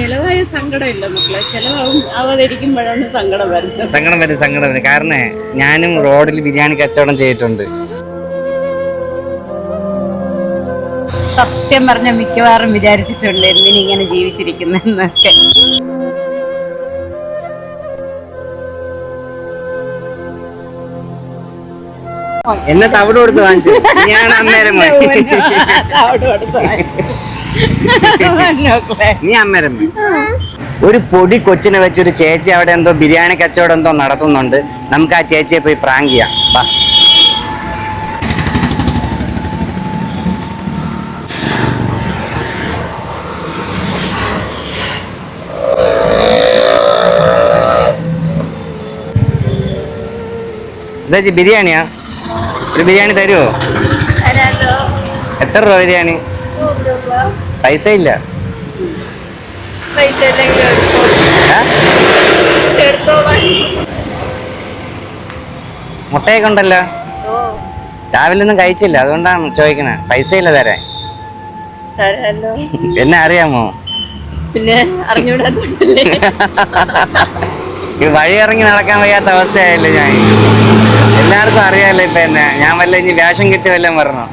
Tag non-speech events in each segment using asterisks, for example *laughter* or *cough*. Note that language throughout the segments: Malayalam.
ചെലവായ സങ്കടമില്ല മക്കളെ. ചെലവാകും ആവാതിരിക്കുമ്പോഴാണ് സങ്കടം വരുന്നത്. സങ്കടം വരും സങ്കടം വരും. കാരണം ഞാനും റോഡിൽ ബിരിയാണി കച്ചവടം ചെയ്തിട്ടുണ്ട്. സത്യം പറഞ്ഞ മിക്കവാറും വിചാരിച്ചിട്ടുണ്ട് എന്തിനിങ്ങനെ ജീവിച്ചിരിക്കുന്നെന്നൊക്കെ. എന്നെ തവിട് കൊടുത്ത് വാങ്ങിച്ചു. ഞാൻ അന്നേരം പോയി. അവിടെ അടുത്ത് മക്കളെ നീ അന്നേരം ഒരു പൊടി കൊച്ചിനെ വെച്ച് ഒരു ചേച്ചി അവിടെ എന്തോ ബിരിയാണി കച്ചവടം എന്തോ നടത്തുന്നുണ്ട്. നമുക്ക് ആ ചേച്ചിയെ പോയി പ്രാങ്ക് ചെയ്യാം. ചേച്ചി ബിരിയാണിയാ? ഒരു ബിരിയാണി തരുമോ എത്ര രൂപ ബിരിയാണി? പൈസ ഇല്ല? മുട്ടയൊക്കെ ഉണ്ടല്ലോ. രാവിലെ ഒന്നും കഴിച്ചില്ല. അതുകൊണ്ടാണ് ചോദിക്കണേ. പൈസ ഇല്ല തരാൻ. എന്നെ അറിയാമോ? പിന്നെ ഈ വഴി ഇറങ്ങി നടക്കാൻ വയ്യാത്ത അവസ്ഥയായല്ലേ ഞാൻ. എല്ലാവർക്കും അറിയാമല്ലോ ഇപ്പൊ എന്നെ. ഞാൻ വല്ല ഇനി വേഷം കിട്ടി വല്ലതും പറഞ്ഞോ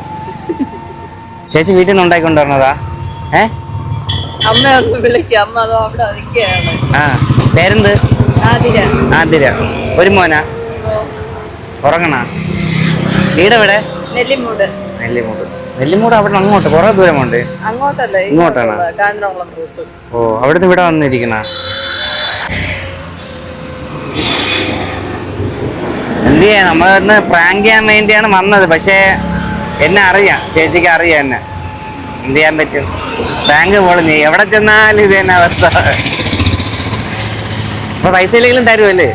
ചേച്ചി വീട്ടിൽ നിന്ന് ഉണ്ടാക്കി കൊണ്ടുവരണതാ ഏ? അമ്മ ഒന്ന് വിളിക്കാം. അമ്മ അതോ അവിടെ നിൽക്കുകയാണ്. ആ പേരെന്ത്? ആതിര. ആതിര. ഒരു മോനാ? ഉറങ്ങണ? വീടെവിടെ? നെല്ലിമൂട്. നെല്ലിമൂട്. നെല്ലിമൂട് അവിടെ അങ്ങോട്ട്? കുറെ ദൂരമുണ്ട്. അങ്ങോട്ടല്ലേ? ഇങ്ങോട്ടാണോ? ഓ അവിടുന്ന് ഇവിടെ വന്നിരിക്കണ? എന്ത് ചെയ്യാ നമ്മളൊന്ന് പ്രാങ്ക് ചെയ്യാൻ വേണ്ടിയാണ് വന്നത്. പക്ഷേ എന്നെ അറിയാം. ചേച്ചിക്ക് അറിയാം എന്നെ. എന്ത് ചെയ്യാൻ പറ്റും? ബാങ്ക് നീ. എവിടെ ചെന്നാലും ഇത് തന്നെ അവസ്ഥ. അപ്പൊ പൈസ ഇല്ലെങ്കിലും തരുമല്ലേ.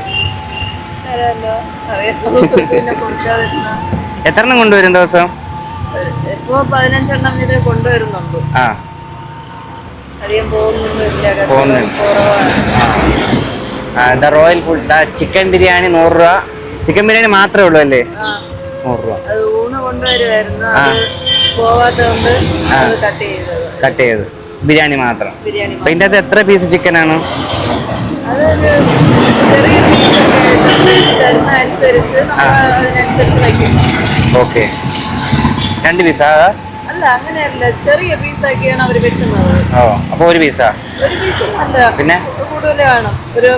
എത്ര എണ്ണം കൊണ്ടുവരും ദിവസം? പതിനഞ്ചെണ്ണം വരെ കൊണ്ടുവരുന്നുണ്ട്. ആ. അധികം പോകുന്നൊന്നുമില്ല റോയൽ ഫുഡ്. ചിക്കൻ ബിരിയാണി നൂറ് രൂപ. ചിക്കൻ ബിരിയാണി മാത്രമേ ഉള്ളൂ അല്ലേ? നൂറ് രൂപ. കൊണ്ടുവരുമായിരുന്നു അത് പോവാത്തതുകൊണ്ട് അത് കട്ട് ചെയ്തത്. കട്ട് ചെയ്ത് ബിരിയാണി മാത്രം. ബിരിയാണി ഇതിന്റെ അകത്ത് എത്ര പീസ് ചിക്കനാണ് ഓക്കെ രണ്ട് പീസാ അല്ല അങ്ങനെയല്ല. ചെറിയ പീസാക്കിയാണ് അവർ വെട്ടുന്നത് ഓ അപ്പോൾ ഒരു പീസാ ഒരു പീസ് അല്ല. പിന്നെ? കൂടുതൽ കാണും. ഒരു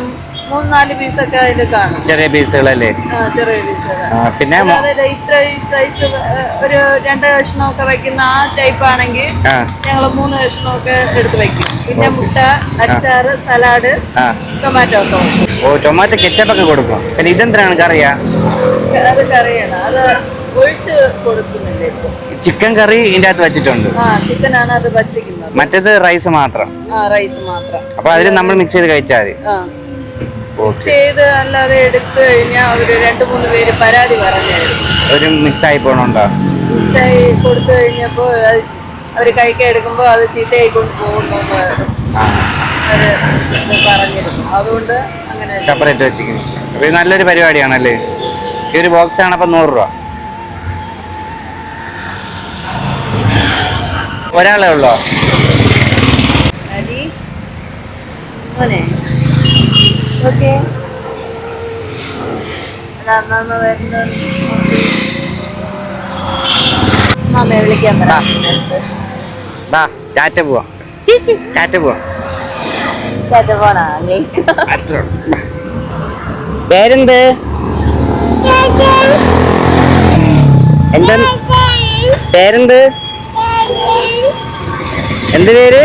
മൂന്ന് നാല് പീസൊക്കെ അതിൽ കാണും. ചെറിയ പീസുകളല്ലേ? ചെറിയ പീസുകൾ പിന്നെ ഇത്ര സൈസ് ഒരു രണ്ട് കഷ്ണമൊക്കെ വയ്ക്കുന്ന ആ ടൈപ്പ് ആണെങ്കിൽ ഞങ്ങൾ മൂന്ന് കഷ്ണമൊക്കെ എടുത്ത് വയ്ക്കും. പിന്നെ മുട്ട അച്ചാറ് സലാഡ് ടൊമാറ്റോ ഒക്കെ വെക്കും ഓ ടൊമാറ്റോ കെച്ചപ്പ് ഒക്കെ കൊടുക്കും പിന്നെ ഇതെന്തിനാണ് കറിയാ? അത് കറിയാണ്. അത് ഒഴിച്ച് കൊടുക്കുന്നില്ല ചിക്കൻ കറി ഇതിന്റെ അകത്ത് വെച്ചിട്ടുണ്ട്. ആ ചിക്കനാണ് അത് വച്ചിരിക്കുന്നത്. മറ്റേത് റൈസ് മാത്രം. റൈസ് മാത്രം. അപ്പൊ അതിൽ നമ്മൾ മിക്സ് ചെയ്ത് കഴിച്ചാൽ മതി. ചെയ്ത് അല്ലാതെ എടുത്തു കഴിഞ്ഞാൽ ഒരു രണ്ട് മൂന്ന് പേര് പരാതി പറഞ്ഞായിരുന്നു. ഒരു മിക്സ് ആയി പോണുണ്ടോ? മിക്സായി കൊടുത്തു കഴിഞ്ഞപ്പോൾ അവർ കഴിക്കാൻ എടുക്കുമ്പോൾ അത് ചീത്തയായി കൊണ്ട് പോകുന്നു അവർ പറഞ്ഞിരുന്നു. അതുകൊണ്ട് അങ്ങനെ സെപ്പറേറ്റ് വെച്ചിരിക്കുന്നു. അപ്പൊ ഇത് നല്ലൊരു പരിപാടിയാണല്ലേ? ഈ ഒരു ബോക്സ് ആണ് അപ്പൊ നൂറ് രൂപ. ഒരാളെ ഉള്ളോ? അടി. മോനെ. ഓക്കെ. അമ്മ വരുന്നു അമ്മയെ വിളിക്കാൻ പറ. ബാ ടാറ്റ പോവാ. ടാറ്റ പോവാ. ടാറ്റ പോണാ. പേരെന്ത്? എന്താ പേരെന്ത്? എന്ത് പേര്?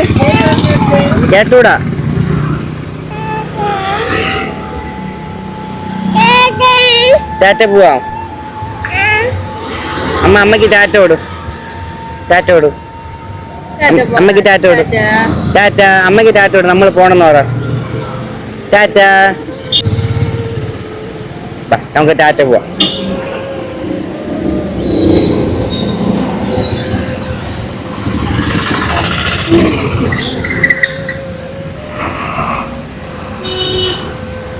കേട്ടൂടാ ടാറ്റ പോവാം. അമ്മ അമ്മയ്ക്ക് ടാറ്റ ഓടും ടാറ്റ ഓടും അമ്മയ്ക്ക് ടാറ്റ ഓടു ടാറ്റ അമ്മയ്ക്ക് ടാറ്റ ഓടും നമ്മൾ പോണെന്ന് പറ. ടാറ്റ നമുക്ക് ടാറ്റ പോവാം.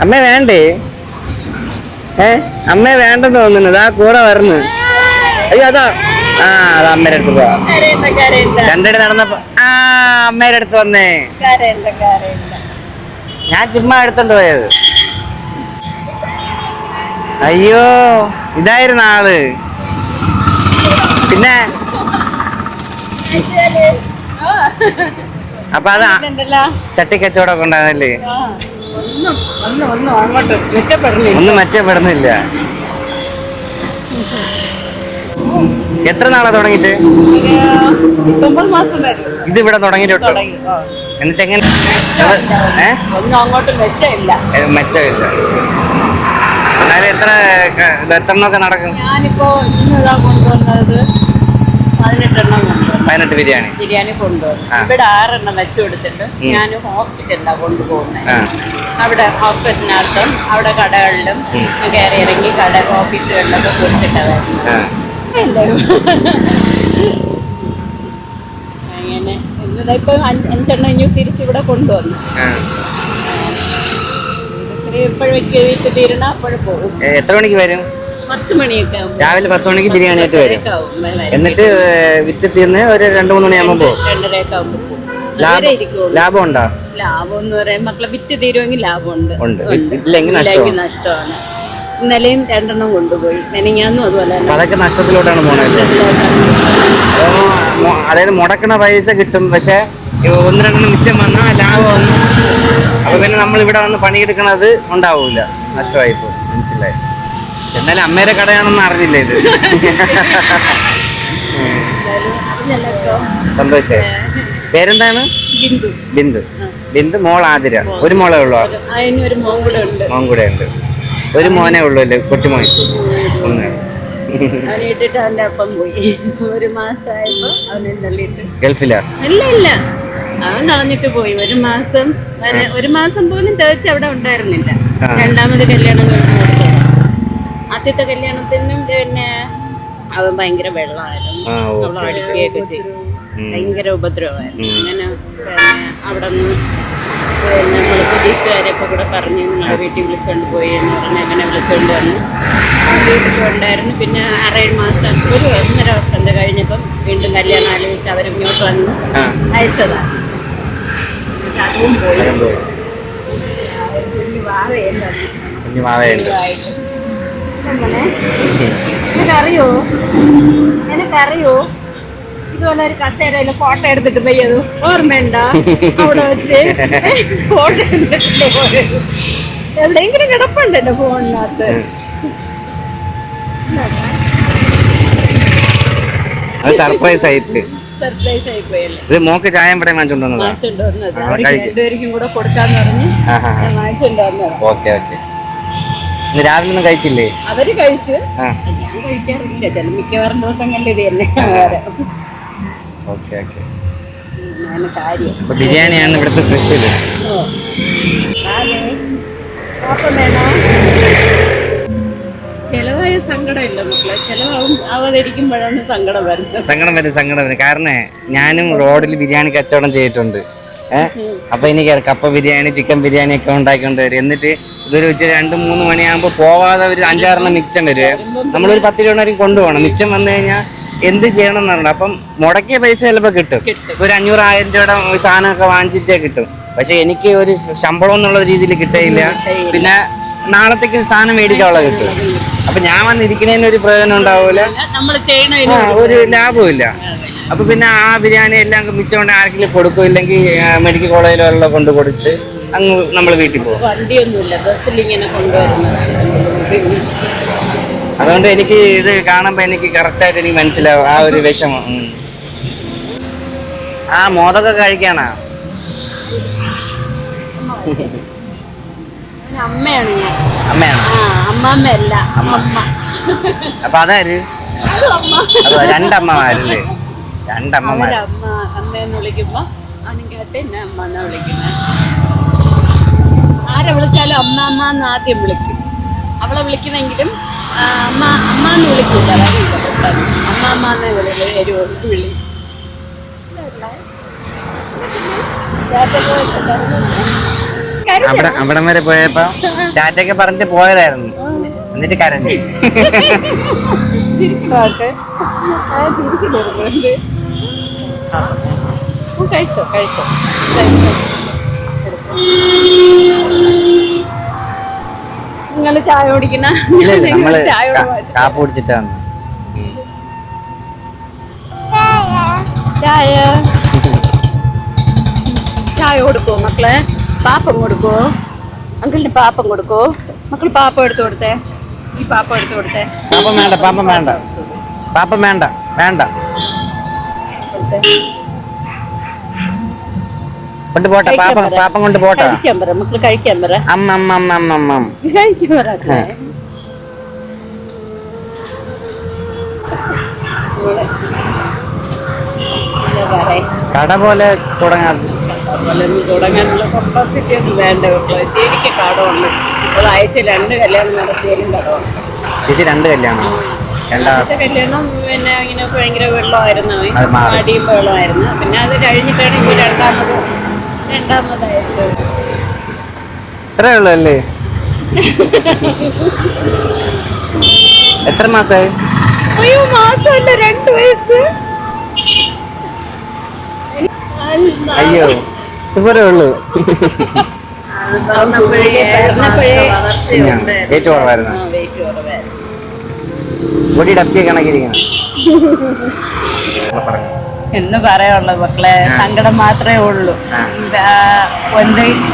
അമ്മ വേണ്ടേ? ഏ? അമ്മ വേണ്ടെന്ന് തോന്നുന്നു. ആ കൂടെ വരുന്നു. അയ്യോ അതാ? ആ അത് അമ്മയുടെ അടുത്ത് പോവാ. രണ്ടിടെ നടന്നപ്പോ ആ അമ്മയുടെ അടുത്ത് വന്നേ. ഞാൻ ചുമ്മാ എടുത്തോണ്ട് പോയത്. അയ്യോ ഇതായിരുന്നു ആൾ. പിന്നെ? അപ്പൊ അതാ ചട്ടിക്കച്ചവടമൊക്കെ ഉണ്ടായിരുന്നല്ലേ? ഒന്നും മെച്ചപ്പെടുന്നില്ല എത്ര നാളാ തുടങ്ങിട്ട് ഇത് ഇവിടെ തുടങ്ങിയിട്ട് തൊട്ടോ തുടങ്ങി ആ. എന്നിട്ട് എങ്ങനെ മെച്ചമില്ല. എന്നാലും എത്ര ക- ഇത് എത്ര എണ്ണമൊക്കെ നടക്കും പതിനെട്ട് ബിരിയാണി. ബിരിയാണി കൊണ്ടുവന്നു. ഇവിടെ ആറെണ്ണം വെച്ചു കൊടുത്തിട്ട് ഞാൻ ഹോസ്പിറ്റലിലാണ് കൊണ്ടുപോകുന്നത് അവിടെ ഹോസ്പിറ്റലിനകത്തും അവിടെ കടകളിലും. കയറി ഇറങ്ങി കട ഓഫീസുകളിലൊക്കെ കൊടുത്തിട്ടതായിരുന്നു. അങ്ങനെ. ഇപ്പൊ അഞ്ച് അഞ്ചെണ്ണം ഇനി തിരിച്ചിവിടെ കൊണ്ടുവന്നു. ആ. എപ്പോഴൊക്കെ വീട്ടിൽ തീരണ അപ്പോഴും പോകും. എത്ര മണിക്ക് വരും? രാവിലെ പത്ത് മണിക്ക് ബിരിയാണി ആയിട്ട് വരും എന്നിട്ട് വിത്ത് വിറ്റ് തീർന്ന് ഒരു രണ്ടു മൂന്ന് മണിയാകുമ്പോൾ പോകും. ലാഭം ഉണ്ടോ ലാഭം എന്ന് പറയാൻ മക്കളെ വിറ്റ് തീരുമെങ്കിൽ ലാഭമുണ്ട്. ഇല്ലെങ്കിൽ നഷ്ടമാണ്. ഇന്നലെയും രണ്ടെണ്ണം കൊണ്ടുപോയി. മെനങ്ങാന്നും അതുപോലെ അതൊക്കെ നഷ്ടത്തിലോട്ടാണ് അതായത് മുടക്കണ പൈസ കിട്ടും. പക്ഷെ ഒന്ന് രണ്ടെണ്ണം മിച്ചം വന്നാൽ ലാഭം അപ്പൊ പിന്നെ നമ്മൾ ഇവിടെ വന്ന് പണിയെടുക്കണത് ഉണ്ടാവൂല. നഷ്ടമായി മനസ്സിലായി? എന്നാലും അമ്മേരെ കടയാണെന്ന് അറിഞ്ഞില്ല ഇത്. സന്തോഷായി പേരെന്താണ്? ബിന്ദു. ബിന്ദു. ബിന്ദു മോൾ ആതിര. ഒരു മോളേ ഉള്ളു? മോൻ കൂടെ ഉണ്ട്. ഒരു മോനെ ഉള്ളു അല്ലേ? കൊച്ചുമോൻ. മോൻ ഗൾഫിലാ? ഇല്ല ഇല്ല. അവൻ കളഞ്ഞിട്ട് പോയി. ഒരു മാസം ഒരു മാസം പോലും തേച്ച് അവിടെ ഉണ്ടായിരുന്നില്ല. രണ്ടാമത് കല്യാണം കഴിഞ്ഞ് ആദ്യത്തെ കല്യാണത്തിനും പിന്നെ അവൻ ഭയങ്കര വെള്ളമായിരുന്നു. അടിക്കുകയൊക്കെ ചെയ്യും ഉം. ഭയങ്കര ഉപദ്രവമായിരുന്നു. അങ്ങനെ അവിടെ നിന്ന് പിന്നെ നമ്മൾ കൂടെ പറഞ്ഞ് നിങ്ങളെ വീട്ടിൽ വിളിച്ചുകൊണ്ട് പോയി എന്ന് പറഞ്ഞ് അങ്ങനെ വിളിച്ചുകൊണ്ട് വന്നു വീട്ടിൽ ഉണ്ടായിരുന്നു പിന്നെ ആറേഴ് മാസം ഒരു ഒന്നര വർഷം കഴിഞ്ഞപ്പം വീണ്ടും കല്യാണം ആലോചിച്ച് അവർ ഇങ്ങോട്ട് വന്ന് അയച്ചതാണ് അതും പോയി. കുഞ്ഞു അങ്ങനെ. എനിക്കറിയോ *laughs* നിനക്കറിയോ? ഇതുപോലെ ഒരു ഫോട്ടോ എടുത്തിട്ട് പെയ്യത് ഓർമ്മയുണ്ട? അവിടെ വെച്ച് ഫോട്ടോ എടുത്തിട്ട് പോയത് എവിടെയെങ്കിലും കിടപ്പുണ്ട് എന്റെ ഫോണിനകത്ത്. അത് സർപ്രൈസ് ആയിട്ട്. സർപ്രൈസ് ആയി പോയല്ലേ? ഇത് മോക്ക് ചായം ഇവിടെ വാങ്ങിച്ചോണ്ട് വന്നതാ? വാങ്ങിച്ചുകൊണ്ട് വന്നത്. ആ, അവർക്ക് കഴിക്ക്. രണ്ടുപേർക്കും കൂടെ കൊടുക്കാന്ന് പറഞ്ഞ് ആഹാ ഞാൻ വാങ്ങിച്ചുകൊണ്ട് വന്നത്. Okay okay. ഇന്ന് രാവിലെ ഒന്നും കഴിച്ചില്ലേ? അവർ കഴിച്ച്. ഞാൻ കഴിക്കാറില്ല. ചില മിക്കവാറും ദിവസം കണ്ടത് തന്നെ. Okay okay. അപ്പൊ ബിരിയാണിയാണ് ഇവിടുത്തെ സ്പെഷ്യൽ? ചെലവായ സങ്കടമില്ല മക്കളെ. ചെലവാകും ആവാതിരിക്കുമ്പോഴാണ് സങ്കടം വരുന്നത്. സങ്കടം വരും സങ്കടം വരും. കാരണം ഞാനും റോഡിൽ ബിരിയാണി കച്ചവടം ചെയ്തിട്ടുണ്ട്. ഏഹ് അപ്പൊ എനിക്ക് കപ്പ ബിരിയാണി ചിക്കൻ ബിരിയാണി ഒക്കെ ഉണ്ടാക്കിക്കൊണ്ട് വരും. എന്നിട്ട് ഇതൊരു ഉച്ച രണ്ട് മൂന്ന് മണിയാകുമ്പോൾ പോവാതെ ഒരു അഞ്ചാറെണ്ണം മിച്ചം വരുവേ നമ്മളൊരു പത്ത് രൂപ കൊണ്ടുപോകണം. മിച്ചം വന്നു കഴിഞ്ഞാൽ എന്ത് ചെയ്യണം എന്നറിയണം അപ്പം മുടക്കിയ പൈസ ചിലപ്പോൾ കിട്ടും. ഒരു അഞ്ഞൂറ് ആയിരം രൂപയുടെ സാധനമൊക്കെ വാങ്ങിച്ചിട്ടേ കിട്ടും. പക്ഷെ എനിക്ക് ഒരു ശമ്പളം എന്നുള്ള രീതിയിൽ കിട്ടുകയില്ല പിന്നെ നാളത്തേക്ക് സാധനം മേടിക്കാനുള്ള കിട്ടും. അപ്പൊ ഞാൻ വന്നിരിക്കുന്നതിന് ഒരു പ്രയോജനം ഉണ്ടാവില്ല ഒരു ലാഭമില്ല അപ്പൊ പിന്നെ ആ ബിരിയാണി എല്ലാം മിച്ചം കൊണ്ട് ആർക്കെങ്കിലും കൊടുക്കും ഇല്ലെങ്കിൽ മെഡിക്കൽ കോളേജിലോ എല്ലാം കൊണ്ട് കൊടുത്ത് അങ്ങ് നമ്മൾ വീട്ടിൽ പോകും. വണ്ടിയൊന്നുമില്ല. ബസ്സിൽ ഇങ്ങനെ കൊണ്ടുവരുന്നത്. പിന്നെ അതുകൊണ്ട് എനിക്ക് ഇത് കാണുമ്പോ എനിക്ക് കറക്റ്റായിട്ട് എനിക്ക് മനസ്സിലാവും. ആ ഒരു വിഷമം. ആ മോദൊക്കെ കഴിക്കാനാ? ഞാൻ അമ്മയാണ് ഞാൻ. അമ്മയാണ്? ആ അമ്മമ്മയല്ല അമ്മമ്മ അപ്പൊ അതാര്? അത് രണ്ടമ്മമാരല്ലേ? രണ്ടമ്മമാർ അമ്മ അമ്മയെന്ന് വിളിക്കുമ്പോ അവനും കേട്ട് എന്നെ അമ്മ എന്നാ വിളിക്കുന്നത് ആരെ വിളിച്ചാലും അമ്മ അമ്മ എന്ന് ആദ്യം വിളിക്കും. അവളെ വിളിക്കുന്നെങ്കിലും അമ്മ അമ്മ എന്ന് വിളിക്കില്ല അമ്മ അമ്മ എന്നേ വിളി വരുള്ളൂ വിളി. അവിടെ അവിടം വരെ പോയപ്പോ ചാറ്റൊക്കെ പറഞ്ഞിട്ട് പോയതായിരുന്നു. എന്നിട്ട് കരഞ്ഞു. കഴിച്ചോ കഴിച്ചോ കഴിച്ചോ. നിങ്ങൾ ചായ ഇല്ല നമ്മൾ കാപ്പ് കുടിച്ചിട്ടാണ് ചായ. ചായ കൊടുക്കോ മക്കളെ? പാപ്പം കൊടുക്കോ? അങ്കിളിന് പാപ്പം കൊടുക്കോ? മക്കൾ പാപ്പം എടുത്തു കൊടുത്തേ. ഈ പാപ്പം എടുത്തു കൊടുത്തേ. പാപ്പം വേണ്ട പാപ്പം വേണ്ട. പാപ്പം വേണ്ട വേണ്ട. കൊണ്ട് പോട്ടെ പാപ്പം പാപ്പം കൊണ്ട് പോട്ടെ കഴിക്കാൻ പറ. അമ്മ അമ്മ. കഴിക്കാൻ പറ. കട പോലെ തുടങ്ങാൻ തുടങ്ങാനുള്ള കപ്പാസിറ്റി ഒന്നും വേണ്ട കടമുണ്ട് ആഴ്ച രണ്ട് കല്യാണം നടത്തിയാലും കടമുണ്ട് ചേച്ചി രണ്ട് കല്യാണം. പിന്നെ ഇങ്ങനെ ഭയങ്കര വെള്ളമായിരുന്നു. അത് മാറി. അടിയും വെള്ളമായിരുന്നു. പിന്നെ അത് കഴിഞ്ഞിട്ടാണ് ഇപ്പൊ രണ്ടാമത് ഇത്രേ ഉള്ളൂ അല്ലേ? എത്ര മാസായി? അയ്യോ മാസമല്ല രണ്ട് വയസ്സ്. അയ്യോ ഇതുപോലെ ഉള്ളൂ. വെയിറ്റ് കുറവായിരുന്നു. വെയിറ്റ് കുറവായിരുന്നു. ബോഡി ഡപ്പി കണക്കിരിക്കണം. പറഞ്ഞു *laughs* എന്ന് പറയാനുള്ള മക്കളെ. സങ്കടം മാത്രമേ ഉള്ളൂ.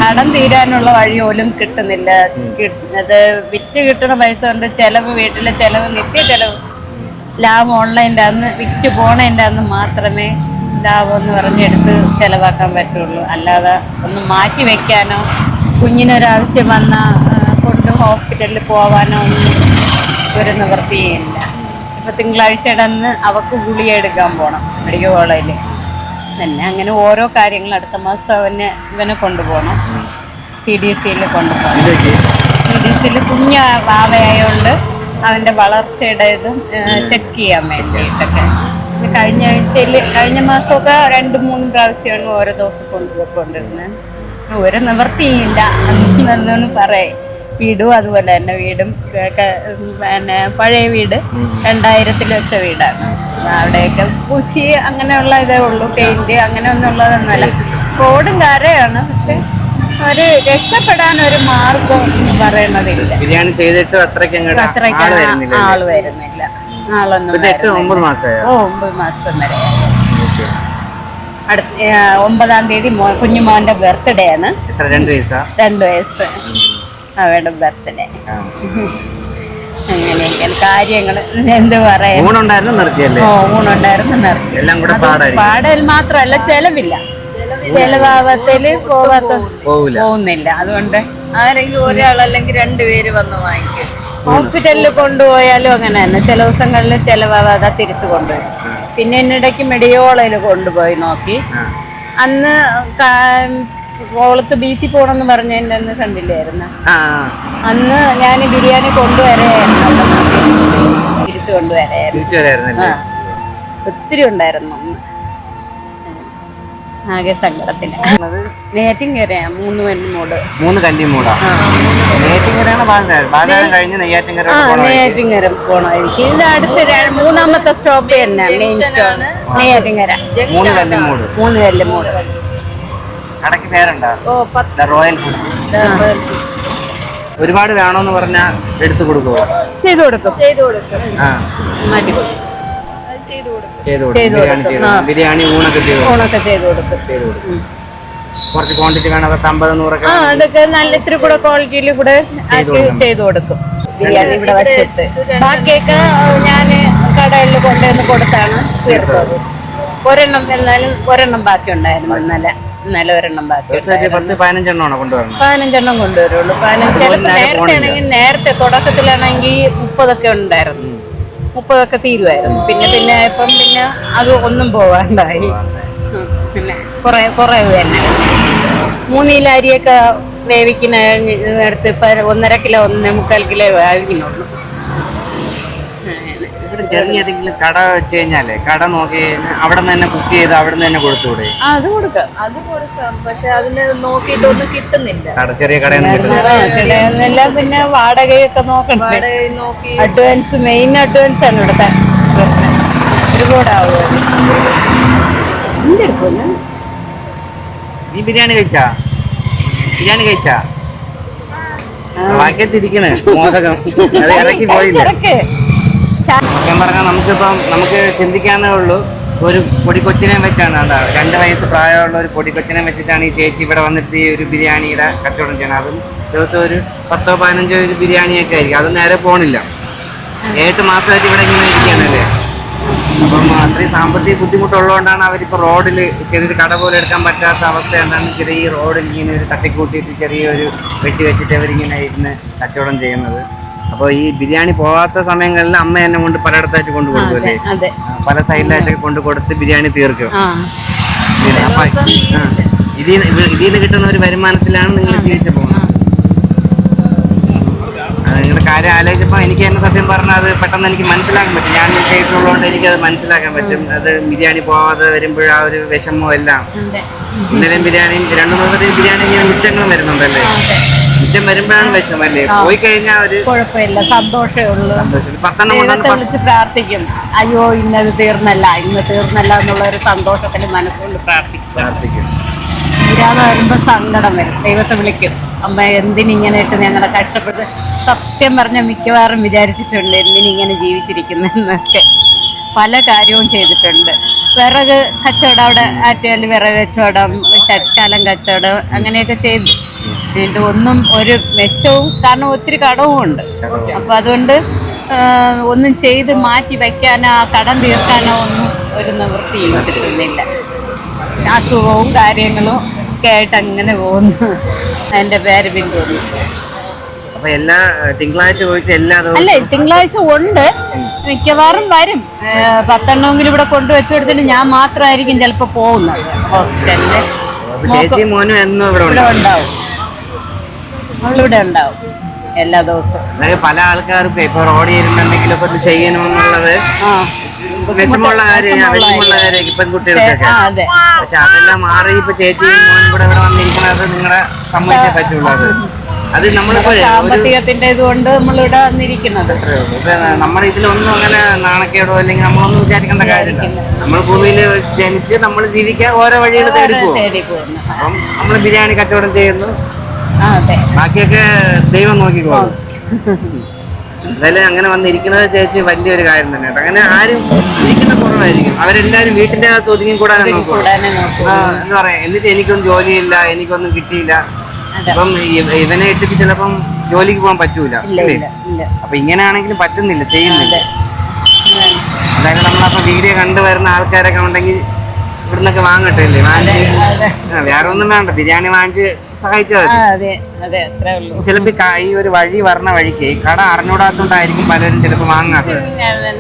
കടം തീരാനുള്ള വഴി പോലും കിട്ടുന്നില്ല. അത് വിറ്റ് കിട്ടുന്ന പൈസ കൊണ്ട് ചെലവ് വീട്ടിലെ ചെലവ് നിത്യ ചെലവ് ലാഭം ഓൺലൈന്റെ അന്ന് വിറ്റ് പോണതിന്റെ അന്ന് മാത്രമേ ലാഭം എന്ന് പറഞ്ഞെടുത്ത് ചെലവാക്കാൻ പറ്റുള്ളൂ. അല്ലാതെ ഒന്ന് മാറ്റി വെക്കാനോ കുഞ്ഞിനൊരാവശ്യം വന്ന കൊണ്ട് ഹോസ്പിറ്റലിൽ പോവാനോ ഒന്നും ഒരു നിവൃത്തിയില്ല ഇപ്പൊ തിങ്കളാഴ്ചയുടെ അന്ന് അവക്ക് ഗുളിക എടുക്കാൻ പോണം. മെഡിക്കൽ കോളേജിൽ പിന്നെ അങ്ങനെ ഓരോ കാര്യങ്ങൾ അടുത്ത മാസം അവനെ ഇവനെ കൊണ്ടുപോകണം. സി ഡി സിയിൽ കൊണ്ടുപോകണം. സി ഡി സിയിൽ കുഞ്ഞ വാവയായോണ്ട് അവന്റെ വളർച്ചയുടെ ഇതും ചെക്ക് ചെയ്യാൻ വേണ്ടിയിട്ടൊക്കെ. കഴിഞ്ഞ ആഴ്ചയിൽ കഴിഞ്ഞ മാസമൊക്കെ രണ്ട് മൂന്ന് പ്രാവശ്യമാണ് ഓരോ ദിവസം കൊണ്ടുപോയിക്കൊണ്ടിരുന്നത്. ഒരു നിവൃത്തിയില്ല. *laughs* എന്നൊന്ന് പറയേ. വീടും അതുപോലെ തന്നെ വീടും പിന്നെ പഴയ വീട് രണ്ടായിരത്തിൽ വെച്ച വീടാണ്. അവിടെയൊക്കെ പൂശി അങ്ങനെയുള്ള ഇതേ ഉള്ളൂ പെയിന്റ് അങ്ങനെ ഒന്നും ഉള്ളതൊന്നുമല്ല കോടും കരയാണ് പക്ഷെ ഒരു രക്ഷപ്പെടാൻ ഒരു മാർഗം എന്ന് പറയുന്നതില്ല. ബിരിയാണി ചെയ്തിട്ട് അത്രയ്ക്ക് അത്രയ്ക്ക് ആൾ വരുന്നില്ല ആൾ വരുന്നില്ല. ആളൊന്നും. ഒമ്പത് മാസമായോ? ഓ ഒമ്പത് മാസം വരെ. അടുത്ത ഒമ്പതാം തീയതി കുഞ്ഞുമോന്റെ ബർത്ത്ഡേ ആണ്. രണ്ട് വയസ്സ്? രണ്ട് വയസ്സ്. അവരുടെ ബർത്ത്ഡേ. ആ. അങ്ങനെയൊക്കെ കാര്യങ്ങൾ എന്ത് പറയാ ഊണുണ്ടായിരുന്നു നിർത്തിയല്ലേ? ഓ ഊണുണ്ടായിരുന്നു നിർത്തി. എല്ലാം കൂടെ പാടൽ മാത്രമല്ല ചെലവില്ല. ചെലവാകത്തിൽ പോവാത്ത പോകുന്നില്ല. അതുകൊണ്ട് ആരെങ്കിലും ഒരാളല്ലെങ്കിൽ രണ്ടുപേര് വന്ന് വാങ്ങിക്കും. ഹോസ്പിറ്റലിൽ കൊണ്ടുപോയാലും അങ്ങനെ തന്നെ. ചില ദിവസങ്ങളിൽ ചിലവാകാതെ തിരിച്ചു കൊണ്ടുപോയി പിന്നെ എന്നിടയ്ക്ക് മെഡിയോളയിൽ കൊണ്ടുപോയി നോക്കി. അന്ന് കോളത്ത് ബീച്ചിൽ പോകണമെന്ന് പറഞ്ഞതിന്റെ അന്ന് കണ്ടില്ലായിരുന്നു? ആ. അന്ന് ഞാൻ ബിരിയാണി കൊണ്ടുവരായിരുന്നു. തിരിച്ചു ഒത്തിരി ഉണ്ടായിരുന്നു ആകെ സങ്കടത്തിന് നേറ്റിങ്കരയാ മൂന്ന് മൂന്ന് കല്ലിമൂടാ അടുത്ത് മൂന്നാമത്തെ സ്റ്റോപ്പ് തന്നെ മൂന്ന് കല്ലിമൂട് മൂന്ന് കല്ല് മൂട് കടയ്ക്ക് പേരുണ്ടോ? Royal foods. ഒരുപാട് വേണോന്ന് പറഞ്ഞാൽ എടുത്തു കൊടുക്കുക ചെയ്തു കൊടുക്കും. ചെയ്തു കൊടുക്കും. ആ. ചെയ്തു കൊടുക്കും. ചെയ്തു കൊടുക്കും. ചെയ്തു ബിരിയാണി ചെയ്തു ബിരിയാണി ഊണൊക്കെ ചെയ്തു കൊടുക്കും. ഊണൊക്കെ ചെയ്തു കൊടുക്കും. ചെയ്തു കൊടുക്കും. കുറച്ച് ക്വാണ്ടിറ്റി വേണം. അതൊക്കെ അമ്പത് നൂറൊക്കെ ആ അതൊക്കെ നല്ല ഇത്തിരി കൂടെ ക്വാളിറ്റിയിൽ കൂടെ ചെയ്തു കൊടുക്കും. ബിരിയാണി ഇവിടെ വെച്ചിട്ട്. ബാക്കിയൊക്കെ ഞാൻ കടകളിൽ കൊണ്ടുവന്ന് കൊടുത്താണ്. തീർത്തത്. ഒരെണ്ണം എന്നാലും ഒരെണ്ണം ബാക്കി ഉണ്ടായിരുന്നു ഇന്നലെ. ഒരെണ്ണം ബാക്കി പത്ത് പതിനഞ്ചെണ്ണമാണോ കൊണ്ടുവരണം പതിനഞ്ചെണ്ണം കൊണ്ടുവരുള്ളൂ. പതിനഞ്ച് ചിലപ്പോൾ നേരത്തെ. ആണെങ്കിൽ നേരത്തെ തുടക്കത്തിലാണെങ്കിൽ മുപ്പതൊക്കെ ഉണ്ടായിരുന്നു. മുപ്പതൊക്കെ തീരുമായിരുന്നു. പിന്നെ പിന്നെ ഇപ്പം പിന്നെ അത് ഒന്നും പോവാണ്ടായി. പിന്നെ കുറെ കുറെ തന്നെ. മൂന്നിലരിയൊക്കെ വേവിക്കുന്ന എടുത്ത് ഒന്നര കിലോ ഒന്നേ മുക്കാൽ കിലോ അങ്ങനെ. ഇവിടെ ചെറിയ ഏതെങ്കിലും കട വെച്ച് കഴിഞ്ഞാലേ കട നോക്കി അവിടെ നിന്ന് തന്നെ കുക്ക് ചെയ്ത് അവിടെ നിന്ന് തന്നെ കൊടുത്തുകൂടെ ആ അത് കൊടുക്കാം. അത് കൊടുക്കാം. പക്ഷെ അതിന് നോക്കിയിട്ടൊന്നും കിട്ടുന്നില്ല. കട ചെറിയ കടയിൽ നിന്ന് പിന്നെ വാടകയൊക്കെ നോക്കണ്ടേ? നോക്കി. അഡ്വാൻസ് മെയിൻ അഡ്വാൻസ് ആണ് ഇവിടുത്തെ പ്രശ്നം. ഒരുപാടാവുക എന്തെടുക്കുന്നു നീ ബിരിയാണി കഴിച്ചാ? ബിരിയാണി കഴിച്ചാ? വാക്യത്തിരിക്കണ് മോദകം. അത് ഇറക്കി പോയില്ല? സത്യം പറഞ്ഞാൽ നമുക്കിപ്പം നമുക്ക് ചിന്തിക്കാന്നേ ഉള്ളൂ. ഒരു പൊടിക്കൊച്ചിനെ വെച്ചാണ് കണ്ടോ രണ്ട് വയസ്സ് പ്രായമുള്ള ഒരു പൊടിക്കൊച്ചിനെ വെച്ചിട്ടാണ് ഈ ചേച്ചി ഇവിടെ വന്നിട്ട് ഈ ഒരു ബിരിയാണിയുടെ കച്ചവടം ചെയ്യണം അതും ദിവസം ഒരു പത്തോ പതിനഞ്ചോ ഒരു ബിരിയാണിയൊക്കെ ആയിരിക്കും. അത് നേരെ പോണില്ല. ഏട്ട് മാസമായിട്ട് ഇവിടെ ഇങ്ങനെ ഇരിക്കുകയാണല്ലേ? അപ്പം അത്രയും സാമ്പത്തിക ബുദ്ധിമുട്ടുള്ളതുകൊണ്ടാണ് അവരിപ്പോൾ റോഡിൽ ചെറിയൊരു കട പോലെ എടുക്കാൻ പറ്റാത്ത അവസ്ഥ എന്താണ് ചെറിയ റോഡിൽ ഇങ്ങനെ ഒരു തട്ടിക്കൂട്ടിയിട്ട് ചെറിയൊരു വെട്ടി വെച്ചിട്ട് അവരിങ്ങനെ ഇരുന്ന് കച്ചവടം ചെയ്യുന്നത്. അപ്പോൾ ഈ ബിരിയാണി പോവാത്ത സമയങ്ങളിൽ അമ്മ എന്നെ കൊണ്ട് പലയിടത്തായിട്ട് കൊണ്ട് കൊടുക്കുമല്ലേ പല സൈഡിലായിട്ടൊക്കെ കൊണ്ട് കൊടുത്ത് ബിരിയാണി തീർക്കും. അപ്പൊ ഇതിൽ നിന്ന് കിട്ടുന്ന ഒരു വരുമാനത്തിലാണ് നിങ്ങൾ ജീവിച്ചു പോകുന്നത്. നിങ്ങളുടെ കാര്യം ആലോചിച്ചപ്പോൾ എനിക്ക് തന്നെ സത്യം പറഞ്ഞാൽ അത് പെട്ടെന്ന് എനിക്ക് മനസ്സിലാക്കാൻ പറ്റും. ഞാൻ ചെയ്തിട്ടുള്ളതുകൊണ്ട് എനിക്കത് മനസ്സിലാക്കാൻ പറ്റും. അത് ബിരിയാണി പോവാതെ വരുമ്പോൾ ആ ഒരു വിഷമവും എല്ലാം. ഇന്നലെയും ബിരിയാണിയും രണ്ടു മൂന്ന് ബിരിയാണി ഇങ്ങനെ മിച്ചങ്ങളും വരുന്നുണ്ടല്ലേ? മിച്ചം വരുമ്പോഴാണ് വിഷമല്ലേ പോയി കഴിഞ്ഞാൽ ഒരു കുഴപ്പമില്ല സന്തോഷമേ ഉള്ളൂ. ദൈവത്തെ വിളിച്ച് പ്രാർത്ഥിക്കും. അയ്യോ ഇന്നത് തീർന്നല്ല ഇന്ന് തീർന്നല്ല എന്നുള്ള ഒരു സന്തോഷത്തിൽ മനസ്സുകൊണ്ട് പ്രാർത്ഥിക്കും. പ്രാർത്ഥിക്കും. തീരാതെ വരുമ്പോൾ സങ്കടം വരും. ദൈവത്തെ വിളിക്കും. അമ്മ എന്തിനിങ്ങനെ ഇട്ട് ഞങ്ങളെ കഷ്ടപ്പെട്ട്? സത്യം പറഞ്ഞ മിക്കവാറും വിചാരിച്ചിട്ടുണ്ട് എന്തിനിങ്ങനെ ജീവിച്ചിരിക്കുന്നതെന്നൊക്കെ. പല കാര്യവും ചെയ്തിട്ടുണ്ട്. വിറക് കച്ചവടം അവിടെ ആറ്റുകാൽ വിറക് കച്ചവടം ചക്കാലം കച്ചവടം അങ്ങനെയൊക്കെ ചെയ്തു. ഇതിന്റെ ഒന്നും ഒരു മെച്ചവും കാരണം ഒത്തിരി കടവും ഉണ്ട്. അപ്പം അതുകൊണ്ട് ഒന്നും ചെയ്ത് മാറ്റി വയ്ക്കാനോ കടം തീർക്കാനോ ഒന്നും ഒരു നിവൃത്തി ചെയ്തിട്ടില്ല അസുഖവും കാര്യങ്ങളും ഒക്കെ ആയിട്ട് അങ്ങനെ പോകുന്നു. എന്റെ പേര് ബിന്ദു അപ്പൊ എല്ലാ തിങ്കളാഴ്ച ചോദിച്ച എല്ലാ അല്ല തിങ്കളാഴ്ച ഉണ്ട്. മിക്കവാറും വരും. പത്തെണ്ണമെങ്കിലും ഇവിടെ കൊണ്ടുവച്ചു കൊടുത്തിട്ട് ഞാൻ മാത്രമായിരിക്കും ചിലപ്പോ പോകുന്നത്. ഹോസ്പിറ്റലിൽ ചേച്ചിയും മോനും എന്നും ഇവിടെ ഉണ്ട് ഇവിടെ ഉണ്ടാവും. നമ്മളിവിടെ ഉണ്ടാവും. എല്ലാ ദിവസവും. പല ആൾക്കാർക്കും ഇപ്പൊ റോഡിൽ ഇരുന്നുണ്ടെങ്കിലൊക്കെ ഇത് ചെയ്യണമെന്നുള്ളത് വിഷമമുള്ള കാര്യം വിഷമമുള്ള കാര്യം പെൺകുട്ടികൾക്കൊക്കെ പക്ഷെ അതെല്ലാം മാറി ഇപ്പൊ ചേച്ചിയും മോനും കൂടെ ഇവിടെ വന്നിരിക്കുന്നത് നിങ്ങളെ സമ്മതിച്ചേ പറ്റുള്ളൂ അത് നമ്മൾ നമ്മളിപ്പോ ഒരു സാമ്പത്തികത്തിന്റെ ഇതുകൊണ്ട് നമ്മളിവിടെ വന്നിരിക്കുന്നത്. നമ്മുടെ ഇതിലൊന്നും അങ്ങനെ നാണക്കേടോ അല്ലെങ്കിൽ നമ്മളൊന്നും വിചാരിക്കേണ്ട കാര്യമില്ല. നമ്മൾ ഭൂമിയിൽ ജനിച്ച് നമ്മൾ ജീവിക്കാൻ ഓരോ വഴികൾ തേടി പോകും. അപ്പം നമ്മൾ ബിരിയാണി കച്ചവടം ചെയ്യുന്നു. ബാക്കിയൊക്കെ ദൈവം നോക്കിക്കോളും എന്തായാലും അങ്ങനെ വന്നിരിക്കുന്നത് ചേച്ചി വലിയൊരു കാര്യം തന്നെ അങ്ങനെ ആരും ഇരിക്കുന്ന കുറവായിരിക്കും. അവരെല്ലാരും വീട്ടിന്റെ അകത്ത് ഒതുങ്ങി കൂടാനും നോക്കും. പറയാം നോക്കും. ആ, എന്താ പറയാ. എന്നിട്ട് എനിക്കൊന്നും ജോലിയില്ല എനിക്കൊന്നും കിട്ടിയില്ല. അതെ. ഇവനായിട്ട് ചിലപ്പം ജോലിക്ക് പോകാൻ പറ്റൂല അപ്പൊ ഇങ്ങനെയാണെങ്കിലും പറ്റുന്നില്ല ചെയ്യുന്നില്ല. അതെ. അതായത് നമ്മളപ്പോ വീഡിയോ കണ്ടുവരുന്ന ആൾക്കാരൊക്കെ ഉണ്ടെങ്കിൽ ഇവിടുന്നൊക്കെ വാങ്ങട്ടെ അല്ലേ? വാങ്ങിച്ച് വേറെ ഒന്നും വേണ്ട. ബിരിയാണി വാങ്ങിച്ച് സഹായിച്ചാൽ ചിലപ്പോ ഈ ഒരു വഴി വരണ വഴിക്ക് കട അറിഞ്ഞൂടാത്തോണ്ടായിരിക്കും പലരും ചിലപ്പോ വാങ്ങാത്തത്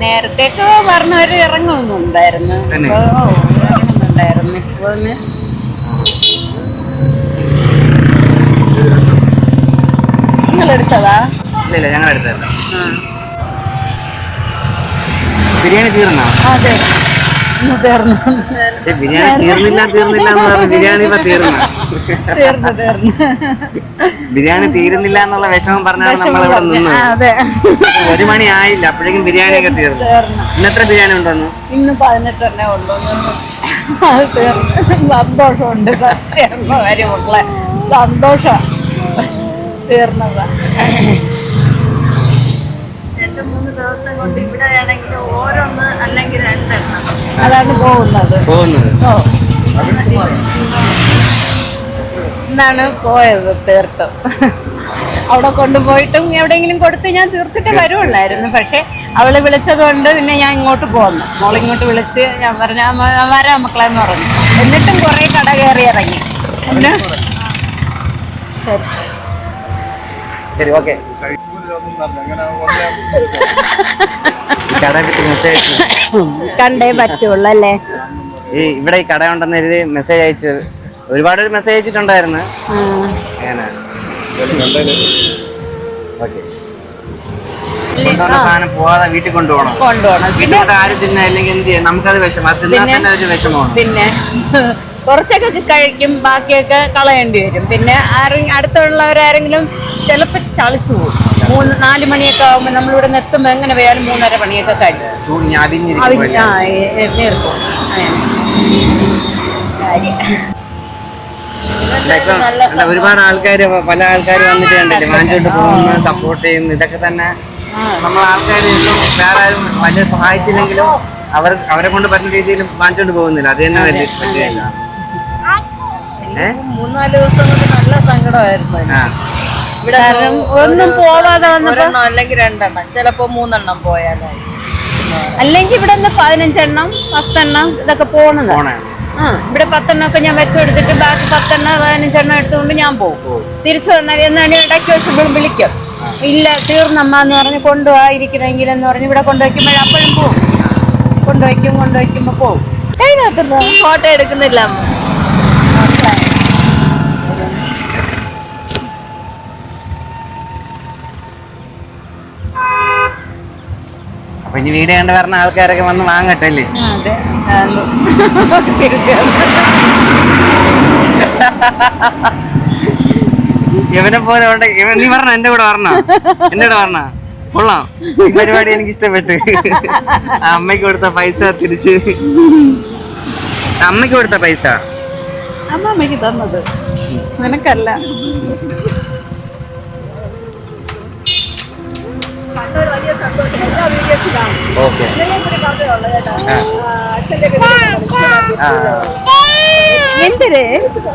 നേരത്തെ പറഞ്ഞവര് ഇറങ്ങുന്നുണ്ടായിരുന്നു തന്നെ? ഇപ്പൊ, ഓ, ഇറങ്ങുന്നുണ്ടായിരുന്നു ഇപ്പൊ ഒന്ന് നിങ്ങൾ എടുത്തതാ ഇല്ല ഇല്ല ഞങ്ങൾ എടുത്തതല്ല ബിരിയാണി തീർന്നോ. അതെ തീർന്നു. പക്ഷെ ബിരിയാണി തീർന്നില്ല തീർന്നില്ല എന്ന് പറഞ്ഞു ബിരിയാണി ഇപ്പൊ തീർന്ന. തീർന്നു തീർന്നു. ബിരിയാണി തീരുന്നില്ല എന്നുള്ള വിഷമം പറഞ്ഞാണ് നമ്മൾ ഇവിടെ നിന്ന്. നിന്നത് ഒരു മണി ആയില്ല അപ്പോഴേക്കും ബിരിയാണി ഒക്കെ തീർന്നു. ഇന്ന് ഇന്നെത്ര ബിരിയാണി ഉണ്ടെന്ന്? ഇന്ന് പതിനെട്ടെണ്ണേ ഉള്ളൂ. അത് തീർന്നു. സന്തോഷമുണ്ട്. കാര്യമുള്ള സന്തോഷം. തീർന്നതാ രണ്ട് മൂന്ന് ദിവസം കൊണ്ട് ഇവിടെ ആണെങ്കിൽ ഓരോന്ന് അല്ലെങ്കിൽ രണ്ടെണ്ണം. അതാണ് പോകുന്നത്. പോകുന്നത്. ഓ. എന്നാണ് പോയത് തീർത്തും. അവിടെ കൊണ്ടുപോയിട്ടും എവിടെയെങ്കിലും കൊടുത്ത് ഞാൻ തീർത്തിട്ട് വരുള്ളായിരുന്നു പക്ഷെ അവൾ വിളിച്ചത് കൊണ്ട് പിന്നെ ഞാൻ ഇങ്ങോട്ട് പോന്നു. മോളിങ്ങോട്ട് വിളിച്ച് ഞാൻ പറഞ്ഞ വരാം മക്കളെന്ന് പറഞ്ഞു. എന്നിട്ടും കുറെ കട കയറി ഇറങ്ങി. പിന്നെ ശരി. ശരി ഓക്കെ കട പറ്റി മെസ്സേജ് കണ്ടേ പറ്റുള്ളൂ അല്ലേ? ഈ ഇവിടെ ഈ കട ഉണ്ടെന്ന് എഴുതി മെസ്സേജ് അയച്ചു ഒരുപാട് മെസ്സേജ് അയച്ചിട്ടുണ്ടായിരുന്നു. ആ. അങ്ങനെ. ഓക്കെ കൊണ്ടുവന്ന സാധനം പോവാതെ വീട്ടിൽ കൊണ്ടുപോകണം. കൊണ്ടുപോകണം. വീട്ടിൽ കൊണ്ട് ആരും തിന്നില്ലെങ്കിൽ എന്ത് ചെയ്യും? നമുക്കത് വിഷമം. അത് തിന്നാൽ തന്നെ ഒരു വിഷമമാണ്. പിന്നെ? കുറച്ചൊക്കെ കഴിക്കും ബാക്കിയൊക്കെ കളയേണ്ടി വരും. പിന്നെ ആരും അടുത്തുള്ളവരാരെങ്കിലും ചിലപ്പോൾ ചളിച്ചു പോകും. മൂന്ന് നാല് മണിയൊക്കെ ആകുമ്പോൾ നമ്മളിവിടെ നിർത്തുമ്പോൾ എങ്ങനെ പോയാലും മൂന്നര മണിയൊക്കെ കഴിയും. നിർത്തും അല്ല, ഒരുപാട് ആൾക്കാർ പല ആൾക്കാർ വന്നിട്ട് കണ്ടില്ലേ വാങ്ങിച്ചോണ്ട് പോകുന്നു സപ്പോർട്ട് ചെയ്യുന്നു. ഇതൊക്കെ തന്നെ നമ്മൾ ആൾക്കാർ വേറെ ആരും വലിയ സഹായിച്ചില്ലെങ്കിലും അവർ അവരെ കൊണ്ട് പറ്റുന്ന രീതിയിൽ വാങ്ങിച്ചോണ്ട് പോകുന്നില്ല. അത് തന്നെ വലിയ. ഏ? മൂന്നാൽ ദിവസം കൊണ്ട് നല്ല സങ്കടമായിരുന്നു ഇവിടെ ഒന്നും പോവാതെ വന്നപ്പോ അല്ലെങ്കിൽ രണ്ടെണ്ണം. ചിലപ്പോ മൂന്നെണ്ണം പോയാലായി അല്ലെങ്കിൽ ഇവിടെ നിന്ന് പതിനഞ്ചെണ്ണം പത്തെണ്ണം ഇതൊക്കെ പോണത്. ആ ഇവിടെ പത്തെണ്ണം ഒക്കെ ഞാൻ വെച്ചു കൊടുത്തിട്ട് ബാക്കി പത്തെണ്ണം പതിനഞ്ചെണ്ണം എടുത്തുകൊണ്ട് ഞാൻ പോകും തിരിച്ചു വന്നാൽ എന്നാണ് ഇടയ്ക്ക് വെച്ച് വിളിക്കും. ഇല്ല തീർന്നമ്മ എന്ന് പറഞ്ഞ് കൊണ്ടുപോയിരിക്കണമെങ്കിൽ എന്ന് പറഞ്ഞ് ഇവിടെ കൊണ്ടുവയ്ക്കുമ്പോൾ അപ്പോഴും പോകും കൊണ്ടുവയ്ക്കും കൊണ്ടുവയ്ക്കുമ്പോൾ പോകും ഫോട്ടോ എടുക്കുന്നില്ല അമ്മ. ഇനി വീട് കണ്ട് പറഞ്ഞ ആൾക്കാരൊക്കെ വന്ന് വാങ്ങട്ടെ അല്ലേ അതെ. *laughs* ഇവനെ പോലെ ഉണ്ട്. ഇവൻ നീ പറഞ്ഞ എന്റെ കൂടെ പറഞ്ഞ? എന്റെ കൂടെ പറഞ്ഞ? കൊള്ളാം. ഈ പരിപാടി എനിക്ക് ഇഷ്ടപ്പെട്ട്. ആ അമ്മയ്ക്ക് കൊടുത്ത പൈസ തിരിച്ച്. അമ്മയ്ക്ക് കൊടുത്ത പൈസ? അമ്മ അമ്മയ്ക്ക് തന്നത്. നിനക്കല്ല. ഓക്കെ. എന്തിര്?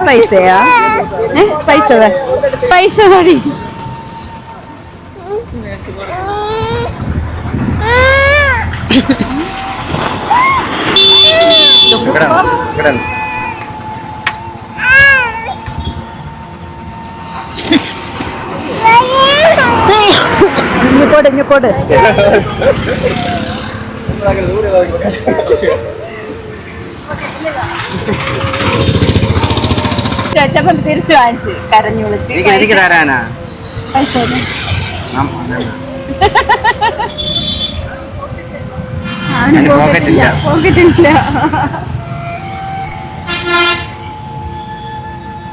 പൈസയാ? പൈസ പൈസ മതി. ഇവിടെ നിന്ന്, ഇങ്ങോട്ട് ഇഞ്ഞിക്കോട് ചേച്ചപ്പൻ തിരിച്ചു വാങ്ങിച്ചു കരഞ്ഞു വിളിച്ച്. എനിക്ക് എനിക്ക് തരാനാ. പൈസ ഒന്ന്. നം- അവന് അതിന് pocket ഇല്ല. പോക്കറ്റ് ഇല്ല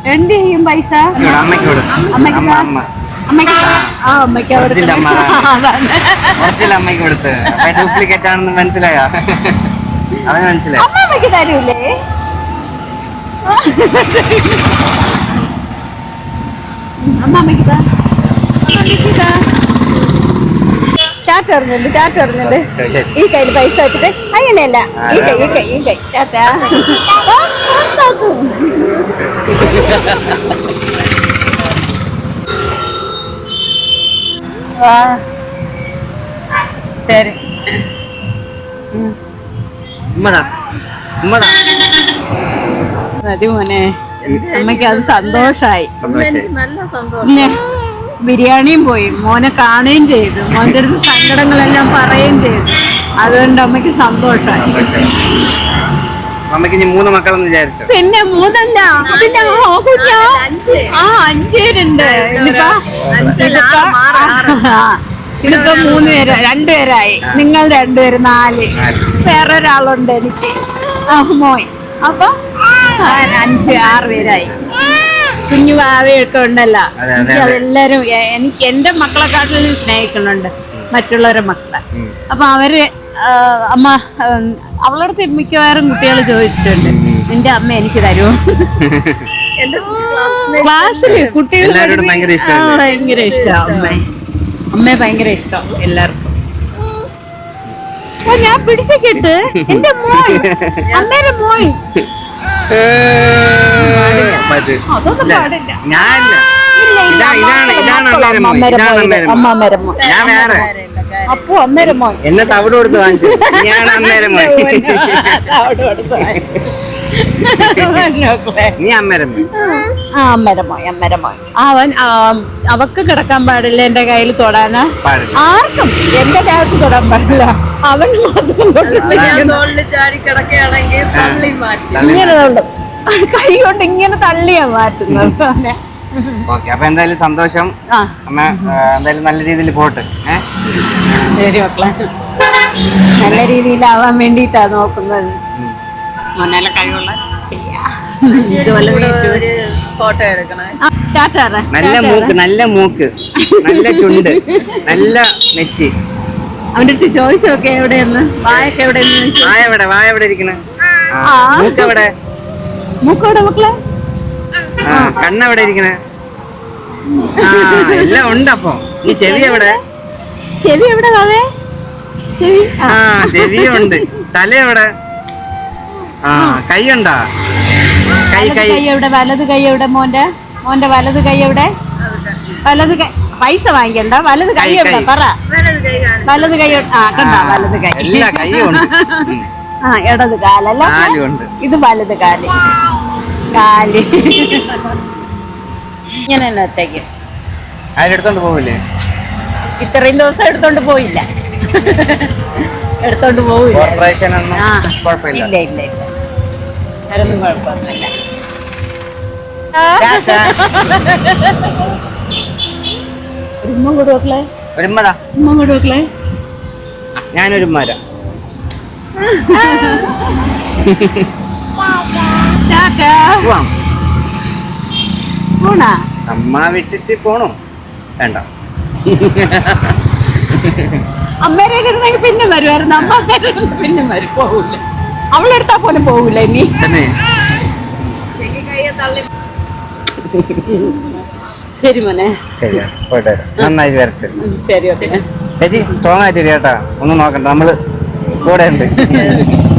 എന്ത് ചെയ്യും പൈസ? അമ്മയ്ക്ക് അമ്മയ്ക്ക് അമ്മ അമ്മ. *laughs* അമ്മയ്ക്ക്. കൊടുത്ത്. ഡ്യൂപ്ലിക്കേറ്റ് ആണെന്ന് മനസ്സിലായോ? അവന് മനസ്സിലായി. അമ്മ അമ്മയ്ക്ക് തരൂലേ എറിഞ്ഞുണ്ട് ടാറ്റ എറിഞ്ഞുണ്ട് ശരി. ഈ കയ്യിൽ പൈസ വെച്ചിട്ട്. അങ്ങനെയല്ല ഈ കൈ ഈ കൈ ഈ കൈ. ടാറ്റ ശരി. മതി മോനെ. അമ്മയ്ക്ക് അത് സന്തോഷായി. സന്തോഷായി. നല്ല സന്തോഷം. പിന്നെ ബിരിയാണിയും പോയി. മോനെ കാണുകയും ചെയ്തു. മോന്റെ അടുത്ത് സങ്കടങ്ങളെല്ലാം പറയുകയും ചെയ്തു. അതുകൊണ്ട് അമ്മയ്ക്ക് സന്തോഷമായി അമ്മയ്ക്ക് ഇനി മൂന്ന് മക്കളെന്ന് വിചാരിച്ചു? പിന്നെ മൂന്നല്ല. പിന്നെ ആ കുഞ്ഞാ? ആ അഞ്ചേരുണ്ട്. ഇതിപ്പോ മൂന്ന് പേര് രണ്ടുപേരായി. നിങ്ങൾ രണ്ടുപേര് നാല്. വേറൊരാളുണ്ട് വേറെ ഒരാളുണ്ട് എനിക്ക്. ആ മോയ് അപ്പൊ ആ, അഞ്ച് ആറ് പേരായി. കുഞ്ഞു ഭാവിയൊക്കെ ഉണ്ടല്ലോ. അതെല്ലാരും എനിക്ക് എന്റെ മക്കളെക്കാട്ടിലും സ്നേഹിക്കുന്നുണ്ട് മറ്റുള്ളവരെ മക്കളെ. അപ്പൊ അവർ അമ്മ അവളുടെ അടുത്ത് മിക്കവാറും കുട്ടികൾ ചോദിച്ചിട്ടുണ്ട് നിന്റെ അമ്മ എനിക്ക് തരുമോ? ക്ലാസ്സിൽ? കുട്ടികൾ ഭയങ്കര ഇഷ്ടമല്ലേ? ഇഷ്ടം അമ്മ. അമ്മയെ ഭയങ്കര ഇഷ്ടം എല്ലാവർക്കും. ഓ, ഞാൻ പിടിച്ചിട്ട് എന്റെ മോയ് അമ്മേടെ മോയ് മതി. അതൊന്നും ഇല്ല, പാടില്ല. ഞാനില്ല. അപ്പോ മോൻ എന്നെ തവിട് കൊടുത്ത് വാങ്ങിച്ചു ഞാൻ നോക്കേ നീ അമ്മേരെ ആ അമ്മരമോയ് അമ്മരമോയ് അവൻ അവക്ക് കിടക്കാൻ പാടില്ല എന്റെ കയ്യിൽ തൊടാനാ? ആർക്കും എന്റെ ദേഹത്ത് തൊടാൻ പാടില്ല. അവൻ ഇങ്ങനെ തൊള്ളും. കൈ കൊണ്ട് ഇങ്ങനെ തള്ളിയാ മാറ്റുന്നത്. *laughs* ഓക്കെ അപ്പൊ എന്തായാലും സന്തോഷം. അമ്മ എന്തായാലും നല്ല രീതിയിൽ പോട്ട് ശരി മക്കളെ. നല്ല രീതിയിലാവാൻ വേണ്ടിട്ടാ നോക്കുന്നത്. കഴിവുള്ള. നല്ല മൂക്ക്. നല്ല മൂക്ക്. നല്ല ചുണ്ട്. നല്ല നെറ്റ്. അവന്റെ അടുത്ത് ചോദിച്ചു നോക്കെ എവിടെയെന്ന്? വായൊക്കെ എവിടെയെന്ന് ചോദിച്ചു. വായ എവിടെ? വായ എവിടെ ഇരിക്കണേ? മൂക്ക് എവിടെ? മൂക്കോടെ മക്കളെ? കണ്ണെവിടെ ഇരിക്കണേ? എല്ലാം ഉണ്ട് അപ്പൊ ഈ ചെവി എവിടെ? ചെവി എവിടെ ബാബേ? ചെവി? ആ. ചെവിയുണ്ട്. തല എവിടെ? ആ കൈ ഉണ്ടാ? കൈ കൈ. എവിടെ? വലത് കൈ എവിടെ മോന്റെ? മോന്റെ വലത് കൈ എവിടെ? വലത് കൈ പൈസ വാങ്ങിക്കണ്ട. വലത് കൈ എവിടെ? പറ. വലത് കൈ ആ കണ്ട വലത് കൈ. എല്ലാ കൈയും ഉണ്ട്. ആ ഇടത് കാലല്ല? കാലും ഇത് വലത് കാൽ. കാൽ. ഇങ്ങനെ തന്നെ ഒറ്റയ്ക്ക് അതിലെടുത്തോണ്ട് പോവില്ലേ? ഇത്രയും ദിവസം എടുത്തോണ്ട് പോയില്ല. എടുത്തോണ്ട് പോവില്ല. കോർപ്പറേഷൻ ഒന്നും ആ. കുഴപ്പമില്ല. ഇല്ല ഇല്ല ഇല്ല. അതൊന്നും കുഴപ്പമൊന്നുമില്ല. ടാറ്റ. ഒരു ഉമ്മ കൊടുക്കളെ ഒരുമ്മതാ ഉമ്മ കൊടുക്കളെ ഞാനൊരു മരം പോവാം. അമ്മ വിട്ടിട്ട് പോണോ. വേണ്ട. അമ്മേരെ ഇരുന്നെങ്കിൽ പിന്നെ വരുമായിരുന്നു. അമ്മ അമ്മേരെ ഇരുന്ന് പിന്നെ വരും. പോകൂല അവളെടുത്താ പോലും പോകൂല ഇനി. തന്നെ. ശരി കൈയെ തള്ളി. ശരി മോനെ. ശരിയാ പോയിട്ട് വരാം. നന്നായി വരട്ടെ. ശരി ചേച്ചി സ്ട്രോങ് ആയിട്ട് കേട്ടാ. ഒന്നും നോക്കണ്ട. നമ്മൾ കൂടെ ഉണ്ട് *laughs*